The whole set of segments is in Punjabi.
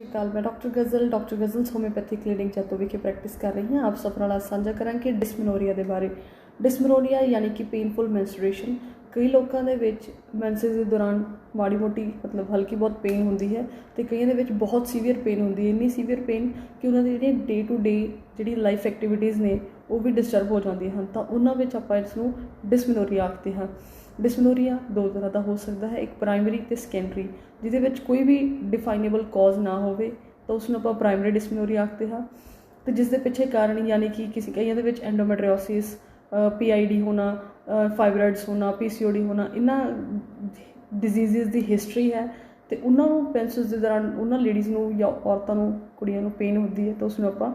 ਕਾਲ ਮੈਂ doctor Ghazal doctor Ghazal homeopathy clinic Jatto ਵਿਖੇ ਪ੍ਰੈਕਟਿਸ ਕਰ ਰਹੀ ਹਾਂ ਆਪ ਸਭ ਨਾਲ ਸਾਂਝਾ ਕਰਾਂਗੇ ਡਿਸਮਨੋਰੀਆ ਦੇ ਬਾਰੇ ਡਿਸਮਨੋਰੀਆ ਯਾਨੀ ਕਿ ਪੇਨਫੁਲ ਮੈਂਸਟ੍ਰੂਏਸ਼ਨ ਕਈ ਲੋਕਾਂ ਦੇ ਵਿੱਚ ਮੈਂਸਸ ਦੇ ਦੌਰਾਨ ਮਾੜੀ ਮੋਟੀ ਮਤਲਬ ਹਲਕੀ ਬਹੁਤ ਪੇਨ ਹੁੰਦੀ ਹੈ ਤੇ ਕਈਆਂ ਦੇ ਵਿੱਚ ਬਹੁਤ ਸੀਵੀਅਰ ਪੇਨ ਹੁੰਦੀ ਹੈ ਇੰਨੀ ਸੀਵੀਅਰ ਪੇਨ ਕਿ ਉਹਨਾਂ ਦੀ ਜਿਹੜੀ ਡੇ ਟੂ ਡੇ ਜਿਹੜੀ ਲਾਈਫ ਐਕਟੀਵਿਟੀਜ਼ ਨੇ ਉਹ ਵੀ ਡਿਸਟਰਬ ਹੋ ਜਾਂਦੀਆਂ ਹਨ ਤਾਂ ਉਹਨਾਂ ਵਿੱਚ ਆਪਾਂ ਇਸ ਨੂੰ ਡਿਸਮਨੋਰੀਆ ਆਖਦੇ ਹਾਂ ਡਿਸਮਨੋਰੀਆ ਦੋ ਤਰ੍ਹਾਂ ਦਾ ਹੋ ਸਕਦਾ ਹੈ, ਇੱਕ ਪ੍ਰਾਇਮਰੀ ਤੇ ਸੈਕੰਡਰੀ ਜਿਹਦੇ ਵਿੱਚ ਕੋਈ ਵੀ ਡਿਫਾਈਨੇਬਲ ਕਾਜ਼ ਨਾ ਹੋਵੇ, ਤਾਂ ਉਸ ਨੂੰ ਆਪਾਂ ਪ੍ਰਾਇਮਰੀ ਡਿਸਮਨੋਰੀਆ ਆਖਦੇ ਹਾਂ। ਤੇ ਜਿਸ ਦੇ ਪਿੱਛੇ ਕਾਰਨ ਯਾਨੀ ਕਿ ਕਿਸੇ ਕਈਆਂ ਦੇ ਵਿੱਚ ਐਂਡੋਮੈਟ੍ਰੀਓਸਿਸ ਪੀਆਈਡੀ ਹੋਣਾ ਫਾਈਬਰਾਇਡਸ ਹੋਣਾ ਪੀਸੀਓਡੀ ਹੋਣਾ, ਇਹਨਾਂ ਡਿਜ਼ੀਜ਼ਸ ਦੀ ਹਿਸਟਰੀ ਹੈ, ਤੇ ਉਹਨਾਂ ਨੂੰ ਪੈਨਸਿਲਸ ਦੇ ਦੌਰਾਨ ਉਹਨਾਂ ਲੇਡੀਜ਼ ਨੂੰ ਜਾਂ ਔਰਤਾਂ ਨੂੰ, ਕੁੜੀਆਂ ਨੂੰ ਪੇਨ ਹੁੰਦੀ ਹੈ, ਤਾਂ ਉਸ ਨੂੰ ਆਪਾਂ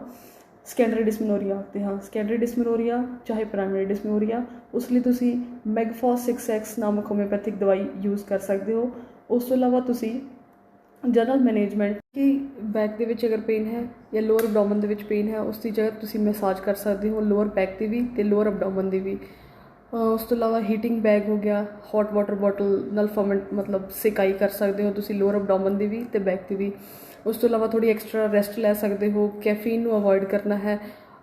ਸਕੈਂਡਰੀ ਡਿਸਮਨੋਰੀਆ ਆਖਦੇ ਹਾਂ, ਸੈਕੰਡਰੀ ਡਿਸਮਨੋਰੀਆ ਚਾਹੇ ਪ੍ਰਾਇਮਰੀ ਡਿਸਮਨੋਰੀਆ, ਉਸ ਲਈ ਤੁਸੀਂ ਮੈਗਫੋਸ 6x ਨਾਮਕ ਹੋਮਿਓਪੈਥਿਕ ਦਵਾਈ ਯੂਜ਼ ਕਰ ਸਕਦੇ ਹੋ। ਉਸ ਤੋਂ ਇਲਾਵਾ ਤੁਸੀਂ ਜਨਰਲ ਮੈਨੇਜਮੈਂਟ ਕਿ ਬੈਕ ਦੇ ਵਿੱਚ ਅਗਰ ਪੇਨ ਹੈ ਜਾਂ ਲੋਅਰ ਅਬਡੋਮਨ ਦੇ ਵਿੱਚ ਪੇਨ ਹੈ, ਉਸ ਦੀ ਜਗ੍ਹਾ ਤੁਸੀਂ ਮਸਾਜ ਕਰ ਸਕਦੇ ਹੋ ਲੋਅਰ ਬੈਕ ਦੀ ਵੀ ਤੇ ਲੋਅਰ ਅਬਡੋਮਨ ਦੀ ਵੀ। ਉਸ ਤੋਂ ਇਲਾਵਾ ਹੀਟਿੰਗ ਬੈਗ ਹੋ ਗਿਆ ਹੌਟ ਵਾਟਰ ਬੋਟਲ ਨਾਲ ਫਰਮੈਂਟ ਮਤਲਬ ਸਿਕਾਈ ਕਰ ਸਕਦੇ ਹੋ ਤੁਸੀਂ ਲੋਅਰ ਅਬਡੋਮਨ ਦੀ ਵੀ ਤੇ ਬੈਕ ਦੀ ਵੀ। ਉਸ ਤੋਂ ਇਲਾਵਾ ਥੋੜੀ ਐਕਸਟਰਾ ਰੈਸਟ ਲੈ ਸਕਦੇ ਹੋ ਕੈਫੀਨ ਨੂੰ ਅਵੋਇਡ ਕਰਨਾ ਹੈ।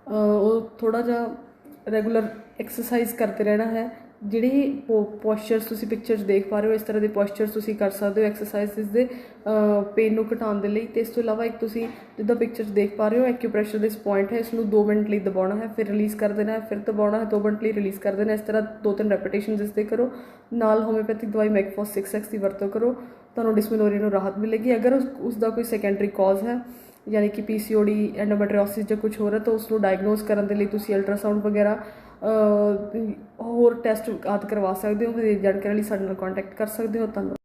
ਉਹ ਥੋੜਾ ਜਿਹਾ ਰੈਗੂਲਰ ਐਕਸਰਸਾਈਜ਼ ਕਰਦੇ ਰਹਿਣਾ ਹੈ। ਜਿਹੜੀ ਪੋਸਚਰਸ ਤੁਸੀਂ ਪਿਕਚਰਸ ਦੇਖ ਪਾ ਰਹੇ ਹੋ, ਇਸ ਤਰ੍ਹਾਂ ਦੇ ਪੋਸਚਰਸ ਤੁਸੀਂ ਕਰ ਸਕਦੇ ਹੋ ਐਕਸਰਸਾਈਜ਼ਸ ਦੇ ਪੇਨ ਨੂੰ ਘਟਾਉਣ ਦੇ ਲਈ। ਤੇ ਇਸ ਤੋਂ ਇਲਾਵਾ ਇੱਕ ਤੁਸੀਂ ਜਿੱਦਾਂ ਪਿਕਚਰਸ ਦੇਖ ਪਾ ਰਹੇ ਹੋ ਐਕਿਊਪ੍ਰੈਸ਼ਰ ਦੇ ਪੁਆਇੰਟ ਹੈ ਇਸ ਨੂੰ 2 ਮਿੰਟ ਲਈ ਦਬਾਉਣਾ ਹੈ, ਫਿਰ ਰਿਲੀਜ਼ ਕਰ ਦੇਣਾ ਹੈ, ਫਿਰ ਦਬਾਉਣਾ ਹੈ 2 ਮਿੰਟ ਲਈ ਰਿਲੀਜ਼ ਕਰ ਦੇਣਾ ਇਸ ਤਰ੍ਹਾਂ ਦੋ ਤਿੰਨ ਰੈਪੀਟੇਸ਼ਨਸ ਇਸ ਦੇ ਕਰੋ। ਨਾਲ ਹੋਮਿਓਪੈਥਿਕ ਦਵਾਈ ਮੈਕਫੋਸ 6x ਦੀ ਵਰਤੋਂ ਕਰੋ। ਤੁਹਾਨੂੰ ਡਿਸਮਿਨੋਰੀ ਨੂੰ ਰਾਹਤ ਮਿਲੇਗੀ। ਅਗਰ ਉਸ ਉਸ ਦਾ ਕੋਈ ਸੈਕੰਡਰੀ ਕਾਜ਼ ਹੈ, ਯਾਨੀ ਕਿ ਪੀਸੀਓਡੀ ਐਂਡੋਮੈਟ੍ਰੀਓਸਿਸ ਜਾਂ ਕੁਝ ਹੋਰ ਹੈ, ਤਾਂ ਉਸ ਨੂੰ ਡਾਇਗਨੋਸ ਕਰਨ ਦੇ ਲਈ ਤੁਸੀਂ ਅਲਟਰਾਸਾਊਂਡ ਵਗੈਰਾ ਹੋਰ ਟੈਸਟ ਆਦਿ ਕਰਵਾ ਸਕਦੇ ਹੋ, ਫਿਰ ਜਾਣਕਾਰੀ ਲਈ ਸਾਡੇ ਨਾਲ ਕੰਟੈਕਟ ਕਰ ਸਕਦੇ ਹੋ, ਧੰਨਵਾਦ।